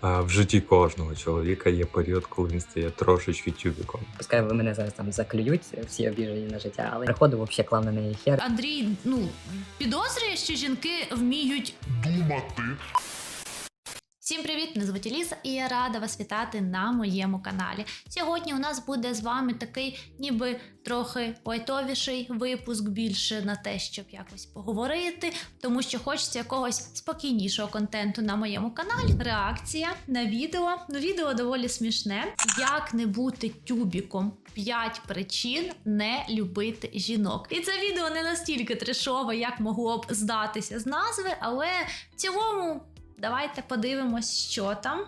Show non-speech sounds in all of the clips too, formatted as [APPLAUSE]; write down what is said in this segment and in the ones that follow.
А, В житті кожного чоловіка є період, коли він стає трошечки тюбіком. Пускай ви мене зараз там заклюють, всі обіжені на життя, але приходив взагалі клав на неї хер. Андрій ну підозрює, що жінки вміють думати. Всім привіт! Мене звуть Еліза, і я рада вас вітати на моєму каналі. Сьогодні у нас буде з вами такий, ніби трохи лайтовіший випуск більше на те, щоб якось поговорити, тому що хочеться якогось спокійнішого контенту на моєму каналі. Реакція на відео. Ну, відео доволі смішне. Як не бути тюбіком. П'ять причин не любити жінок. І це відео не настільки трешове, як могло б здатися з назви, але в цілому Давайте подивимось, що там.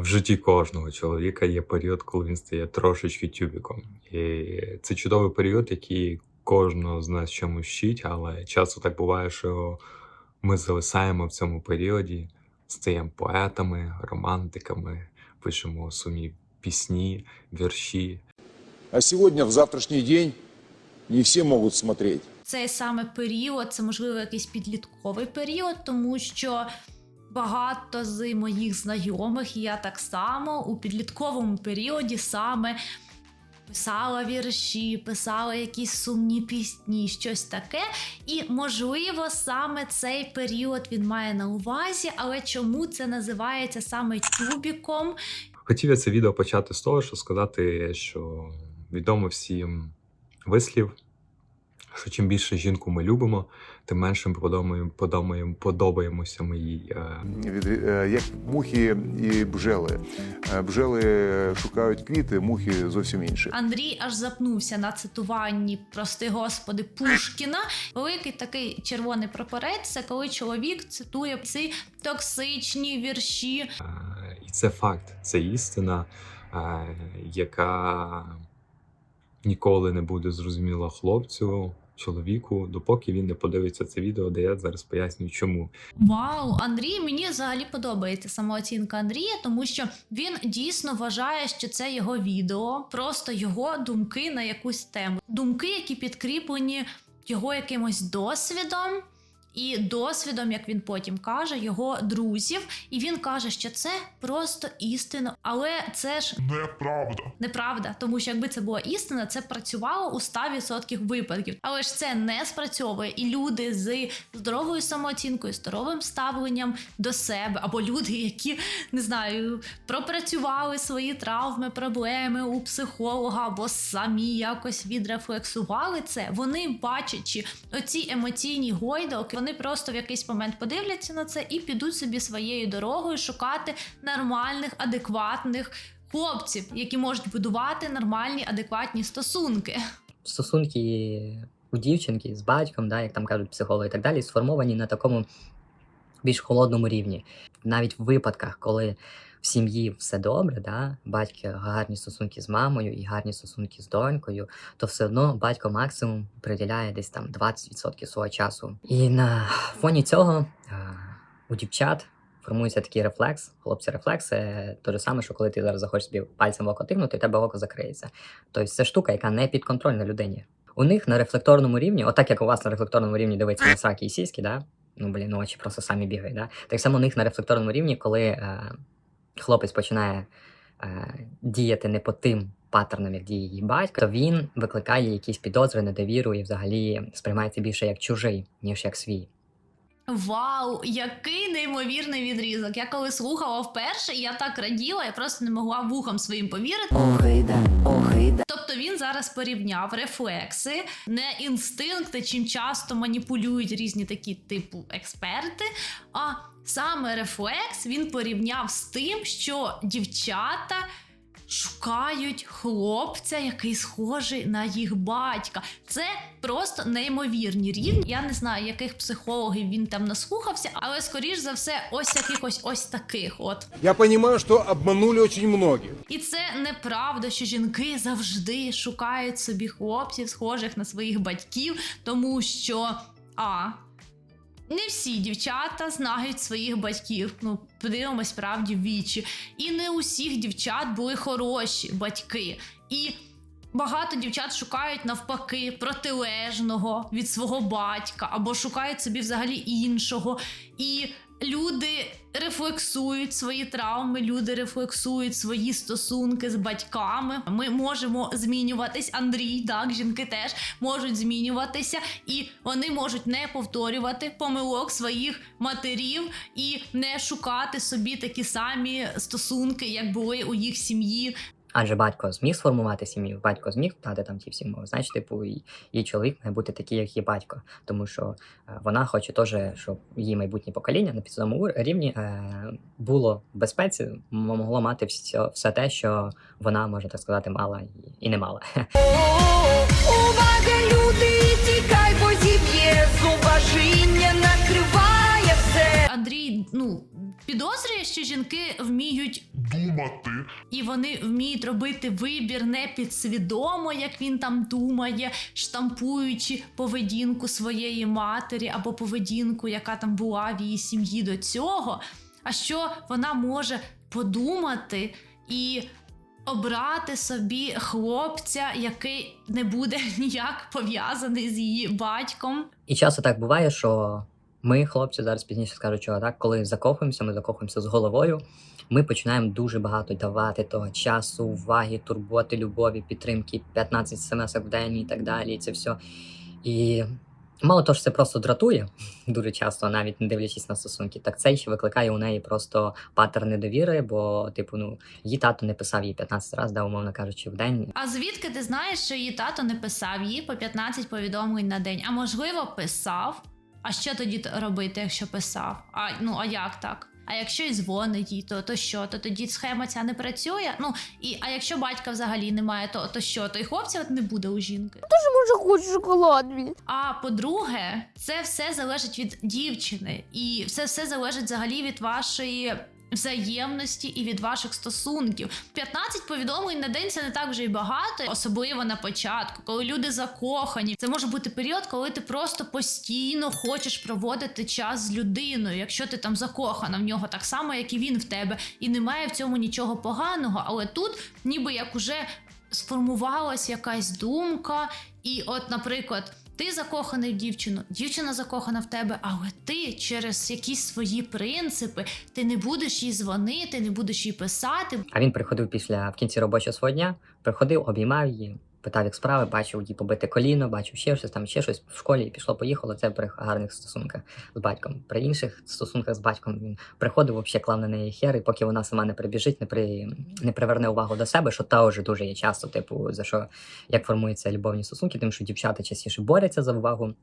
В житті кожного чоловіка є період, коли він стає трошечки тюбіком. І це чудовий період, який кожного з нас чомусь вчить, але часто так буває, що ми зависаємо в цьому періоді, стаємо поетами, романтиками, пишемо сумні пісні, вірші. А сегодня, в завтрашний день, не все могут смотреть. Цей саме період, це можливо якийсь підлітковий період, тому що багато з моїх знайомих, і я так само у підлітковому періоді саме писала вірші, писала якісь сумні пісні, щось таке. І, можливо, саме цей період він має на увазі, але чому це називається саме тюбіком? Хотів я це відео почати з того, що сказати, що відомо всім вислів, що чим більше жінку ми любимо, тим менше ми подобаємо, подобаємо, подобаємося ми їй. Е, від е, як мухи і бджели. Е, Бджели шукають квіти, мухи зовсім інші. Андрій аж запнувся на цитуванні, прости господи, Пушкіна. Великий такий червоний прапорець це коли чоловік цитує ці токсичні вірші. І це факт, це істина, яка ніколи не буде зрозуміла хлопцю, чоловіку, допоки він не подивиться це відео, де я зараз пояснюю, чому. Вау, Андрій, мені взагалі подобається самооцінка Андрія, тому що він дійсно вважає, що це його відео, просто його думки на якусь тему. Думки, які підкріплені його якимось досвідом. І досвідом, як він потім каже, його друзів, і він каже, що це просто істина, але це ж Неправда. неправда, тому що якби це була істина, це працювало у 100% випадків. Але ж це не спрацьовує. І люди з здоровою самооцінкою, здоровим ставленням до себе, або люди, які не знаю, пропрацювали свої травми, проблеми у психолога, або самі якось відрефлексували це. Вони бачачи оці емоційні гойдалки, вони просто в якийсь момент подивляться на це і підуть собі своєю дорогою шукати нормальних, адекватних хлопців, які можуть будувати нормальні, адекватні стосунки. Стосунки у дівчинки з батьком, да, як там кажуть психологи і так далі, сформовані на такому більш холодному рівні. Навіть в випадках, коли в сім'ї все добре, да, батьки гарні стосунки з мамою і гарні стосунки з донькою, то все одно батько максимум приділяє десь там 20% свого часу. І на фоні цього у дівчат формується такий рефлекс. Хлопці, рефлекс це те ж саме, що коли ти зараз захочеш собі пальцем в око тикнути, у тебе око закриється. Тобто це штука, яка не підконтрольна людині. У них на рефлекторному рівні, отак як у вас на рефлекторному рівні дивиться на сраки і сіськи, да? ну блін, очі просто самі бігають. Да? Так само у них на рефлекторному рівні, коли е, хлопець починає е, діяти не по тим паттернам, як діє її батько, то він викликає якісь підозри, недовіру і взагалі сприймається більше як чужий, ніж як свій. Вау, який неймовірний відрізок! Я коли слухала вперше, я так раділа, я просто не могла вухом своїм повірити. Тобто він зараз порівняв рефлекси, не інстинкти, чим часто маніпулюють різні такі типу експерти. А саме рефлекс він порівняв з тим, що дівчата. Шукають хлопця, який схожий на їх батька. Це просто неймовірні рівні. Я не знаю, яких психологів він там наслухався, але скоріш за все, ось якихось ось таких. От Я понимаю, что обманули очень многих. і це неправда, що жінки завжди шукають собі хлопців, схожих на своїх батьків, тому що а. Не всі дівчата знають своїх батьків. Ну, подивимось справді в вічі. І не усіх дівчат були хороші батьки. І багато дівчат шукають навпаки протилежного від свого батька, або шукають собі взагалі іншого. І люди рефлексують свої травми, люди рефлексують свої стосунки з батьками. Ми можемо змінюватись. Андрій, так, жінки теж можуть змінюватися, і вони можуть не повторювати помилок своїх матерів і не шукати собі такі самі стосунки, як були у їх сім'ї. Адже батько зміг сформувати сім'ю, батько зміг дати там ті всі мови. Значить, типу, і чоловік має бути такий, як її батько. Тому що е, вона хоче теж, щоб її майбутнє покоління на підсвідомому рівні е, було в безпеці, могло мати все, все те, що вона, може так сказати, мала і, і не мала. [LAUGHS] Увага, люди, тікай, бо зіб'є Ну підозрює, що жінки вміють думати, і вони вміють робити вибір не підсвідомо, як він там думає, штампуючи поведінку своєї матері або поведінку, яка там була в її сім'ї до цього. А що вона може подумати і обрати собі хлопця, який не буде [LAUGHS] ніяк пов'язаний з її батьком. І часто так буває, що ми, хлопці, зараз пізніше скажу, чого так, коли закохуємося, ми закохуємося з головою. Ми починаємо дуже багато давати того часу, уваги, турботи, любові, підтримки, 15 смс в день і так далі. І це все. І мало того, що це просто дратує [LAUGHS] дуже часто, навіть не дивлячись на стосунки, так це ще викликає у неї просто паттерн недовіри, бо, типу, ну, її тато не писав їй 15 разів, да, умовно кажучи, в день. А звідки ти знаєш, що її тато не писав їй по 15 повідомлень на день? А можливо, писав? А що тоді робити, якщо писав? А ну а як так? А якщо і дзвонить їй, то, то що? То тоді схема ця не працює. Ну і а якщо батька взагалі немає, то, то що? То й хлопця от не буде у жінки. Може, хочу шоколад він. А по-друге, це все залежить від дівчини, і все все залежить взагалі від вашої. Взаємності і від ваших стосунків 15 повідомлень на день це не так вже й багато, особливо на початку, коли люди закохані. Це може бути період, коли ти просто постійно хочеш проводити час з людиною, якщо ти там закохана в нього так само, як і він в тебе, і немає в цьому нічого поганого. Але тут, ніби як уже сформувалась якась думка, і от, наприклад, ти закоханий в дівчину, дівчина закохана в тебе, але ти через якісь свої принципи ти не будеш їй дзвонити, не будеш їй писати. А він приходив після в кінці робочого свого дня, приходив, обіймав її, питав, як справи, бачив їй побите коліно, бачив ще щось там, ще щось в школі, і пішло, поїхало. Це при гарних стосунках з батьком. При інших стосунках з батьком він приходив, взагалі клав на неї хер, і поки вона сама не прибіжить, не при не приверне увагу до себе, що та вже дуже є часто, типу, за що як формуються любовні стосунки, тим, що дівчата частіше борються за увагу.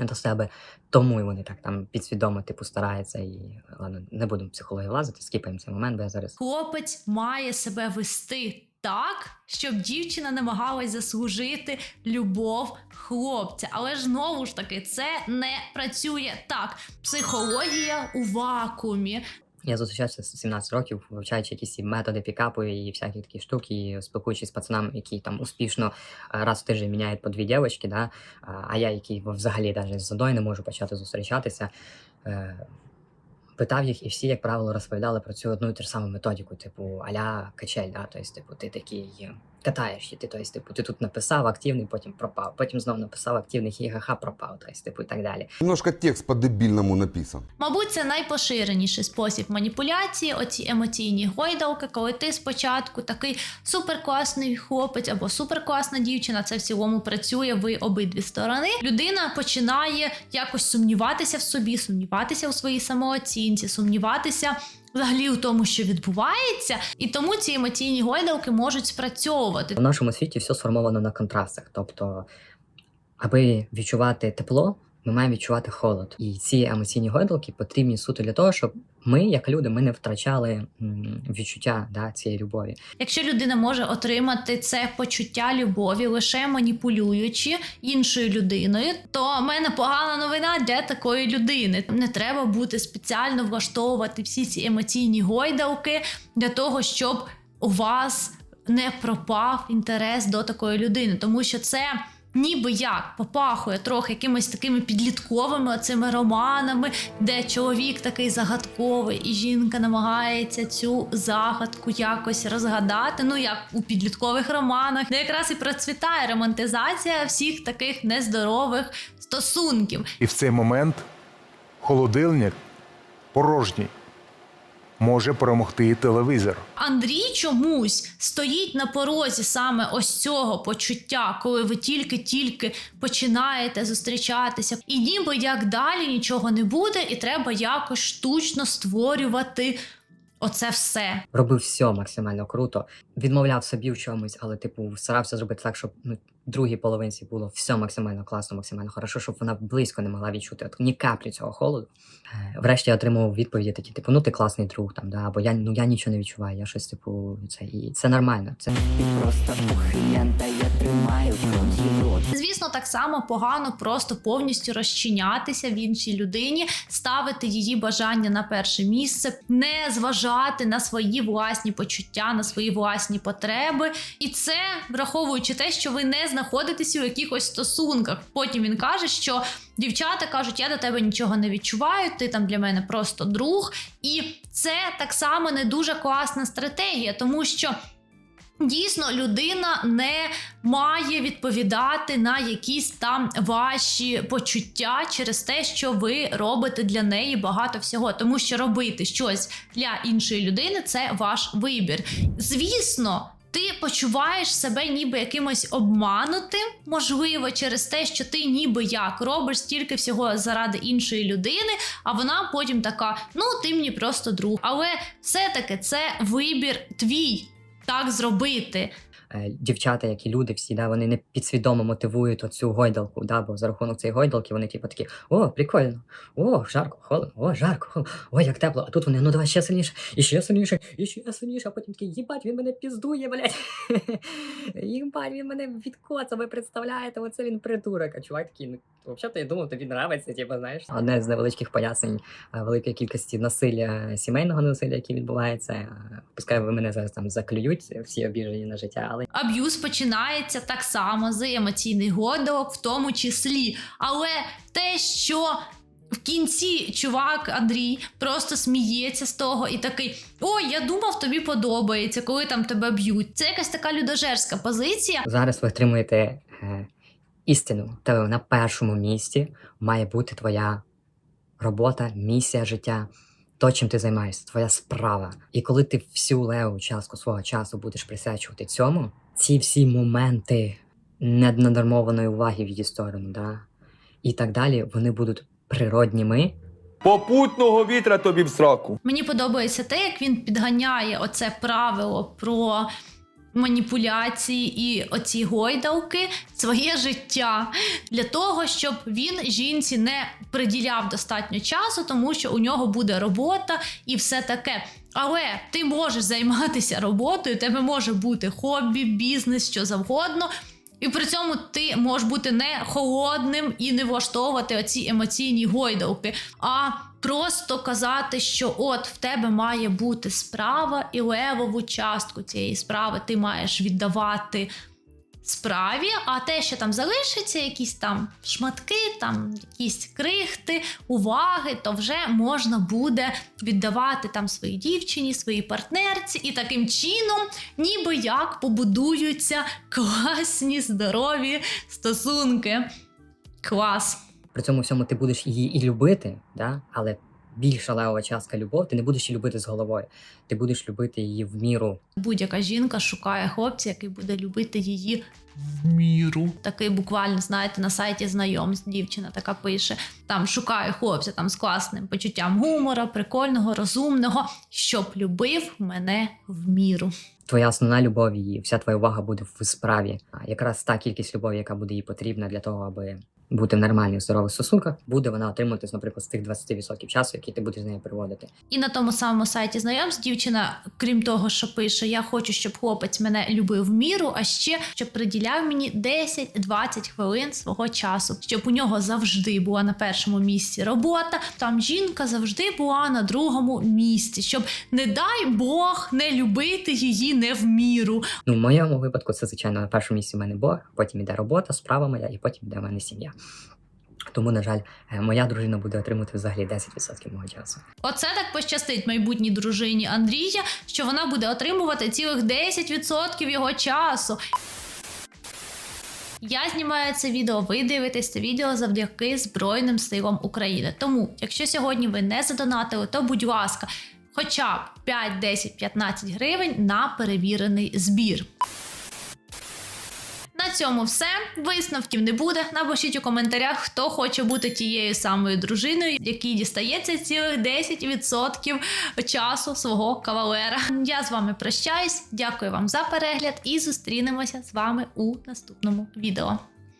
До себе, тому і вони так там підсвідомо типу стараються і ладно, не будемо в психологію лазити, скіпаємо цей момент, бо я зараз Хлопець має себе вести так, щоб дівчина намагалась заслужити любов хлопця. Але ж знову ж таки, це не працює так. Психологія у вакуумі. Я зустрічався з 17 років, вивчаючи якісь методи пікапу і всякі такі штуки, і спілкуючись з пацанами, які там успішно е, раз в тиждень міняють по дві дівчатки, да? а я, який взагалі навіть з одною не можу почати зустрічатися. Питав їх, і всі, як правило, розповідали про цю одну і ту ж саму методику, типу аля качель, да? тобто, типу, ти такий катаєш, і ти, тобто, типу, ти тут написав активний, потім пропав, потім знову написав активний хі-ха-ха, пропав, тобто, типу, і так далі. Немножко текст по-дебильному написан. Мабуть, це найпоширеніший спосіб маніпуляції, оці емоційні гойдалки, коли ти спочатку такий суперкласний хлопець або суперкласна дівчина, це в цілому працює в обидві сторони. Людина починає якось сумніватися в собі, сумніватися у своїй самооцінці, сумніватися. Взагалі у тому, що відбувається, і тому ці емоційні гойдалки можуть спрацьовувати. У нашому світі все сформовано на контрастах. Тобто, аби відчувати тепло, ми маємо відчувати холод. І ці емоційні гойдалки потрібні суто для того, щоб ми, як люди, ми не втрачали відчуття да, цієї любові. Якщо людина може отримати це почуття любові лише маніпулюючи іншою людиною, то в мене погана новина для такої людини. Не треба бути спеціально влаштовувати всі ці емоційні гойдалки для того, щоб у вас не пропав інтерес до такої людини, тому що це. Ніби як попахує трохи якимись такими підлітковими оцими романами, де чоловік такий загадковий, і жінка намагається цю загадку якось розгадати. Ну як у підліткових романах, де якраз і процвітає романтизація всіх таких нездорових стосунків. І в цей момент холодильник порожній. Може перемогти і телевізор. Андрій чомусь стоїть на порозі саме ось цього почуття, коли ви тільки-тільки починаєте зустрічатися, і ніби як далі нічого не буде, і треба якось штучно створювати оце все. Робив все максимально круто, відмовляв собі в чомусь, але, типу, старався зробити так, щоб ну, другій половинці було все максимально класно, максимально хорошо, щоб вона близько не могла відчути от, ні каплі цього холоду. Е, Врешті я отримав відповіді такі, типу, ну ти класний друг, там, да, або я, ну, я нічого не відчуваю, я щось, типу, це, і це нормально. Це Звісно, так само погано просто повністю розчинятися в іншій людині, ставити її бажання на перше місце, не зважати на свої власні почуття, на свої власні потреби. І це враховуючи те, що ви не знаходитеся у якихось стосунках. Потім він каже, що дівчата кажуть, я до тебе нічого не відчуваю, ти там для мене просто друг. І це так само не дуже класна стратегія, тому що. Дійсно, людина не має відповідати на якісь там ваші почуття через те, що ви робите для неї багато всього. Тому що робити щось для іншої людини це ваш вибір. Звісно. Ти почуваєш себе ніби якимось обманутим, можливо, через те, що ти ніби як робиш стільки всього заради іншої людини, а вона потім така: ну ти мені просто друг. Але все-таки це вибір твій так зробити. е, дівчата, як і люди, всі, да, вони не підсвідомо мотивують оцю гойдалку, да, бо за рахунок цієї гойдалки вони типу такі, о, прикольно, о, жарко, холодно, о, жарко, холодно, о, як тепло. А тут вони, ну давай ще сильніше, і ще сильніше, і ще сильніше, а потім такі, їбать, він мене піздує, блядь. [LAUGHS] Їбать, він мене відкоцав, ви представляєте, оце він придурок. А чувак такий, ну, взагалі, я думав, тобі нравиться, типу, знаєш. Одне з невеличких пояснень е, великої кількості насилля, сімейного насилля, яке відбувається. е, Пускай ви мене зараз там заклюють, всі обіжені на життя, але Аб'юз починається так само з емоційних годок, в тому числі. Але те, що в кінці чувак Андрій просто сміється з того і такий: Ой, я думав, тобі подобається, коли там тебе б'ють. Це якась така людожерська позиція. Зараз ви отримуєте е, істину. Тебе на першому місці має бути твоя робота, місія життя, то, чим ти займаєшся, твоя справа. І коли ти всю леву частку свого часу будеш присвячувати цьому, ці всі моменти ненадармованої уваги в її сторону, да? і так далі, вони будуть природніми. Попутного вітра тобі в сраку. Мені подобається те, як він підганяє оце правило про маніпуляції і оці гойдалки своє життя для того, щоб він жінці не приділяв достатньо часу, тому що у нього буде робота і все таке. Але ти можеш займатися роботою, тебе може бути хобі, бізнес, що завгодно. І при цьому ти можеш бути не холодним і не влаштовувати оці емоційні гойдалки, а просто казати, що от в тебе має бути справа, і левову частку цієї справи ти маєш віддавати справі, а те, що там залишиться, якісь там шматки, там якісь крихти, уваги, то вже можна буде віддавати там своїй дівчині, своїй партнерці, і таким чином, ніби як побудуються класні, здорові стосунки. Клас. При цьому всьому ти будеш її і любити, да? але більша левова частка любов, ти не будеш її любити з головою. Ти будеш любити її в міру. Будь-яка жінка шукає хлопця, який буде любити її в міру. Такий буквально, знаєте, на сайті знайомств дівчина така пише: там шукаю хлопця там з класним почуттям гумора, прикольного, розумного, щоб любив мене в міру. Твоя основна любов і вся твоя увага буде в справі. А якраз та кількість любові, яка буде їй потрібна для того, аби бути в нормальних здорових стосунках, буде вона отримуватись, наприклад, з тих 20% часу, який ти будеш з нею проводити. І на тому самому сайті знайомств дівчина, крім того, що пише: Я хочу, щоб хлопець мене любив в міру, а ще щоб приділяв мені 10-20 хвилин свого часу, щоб у нього завжди була на першому місці робота. Там жінка завжди була на другому місці, щоб не дай Бог не любити її не в міру. Ну, в моєму випадку, це звичайно на першому місці в мене Бог, потім іде робота, справа моя, і потім йде в мене сім'я. Тому, на жаль, е, моя дружина буде отримувати взагалі 10% мого часу. Оце так пощастить майбутній дружині Андрія, що вона буде отримувати цілих 10% його часу. Я знімаю це відео, ви дивитесь це відео завдяки Збройним силам України. Тому, якщо сьогодні ви не задонатили, то будь ласка. хоча б 5, 10, 15 гривень на перевірений збір. Цьому все. Висновків не буде. Напишіть у коментарях, хто хоче бути тією самою дружиною, якій дістається цілих 10% часу свого кавалера. Я з вами прощаюсь. Дякую вам за перегляд і зустрінемося з вами у наступному відео.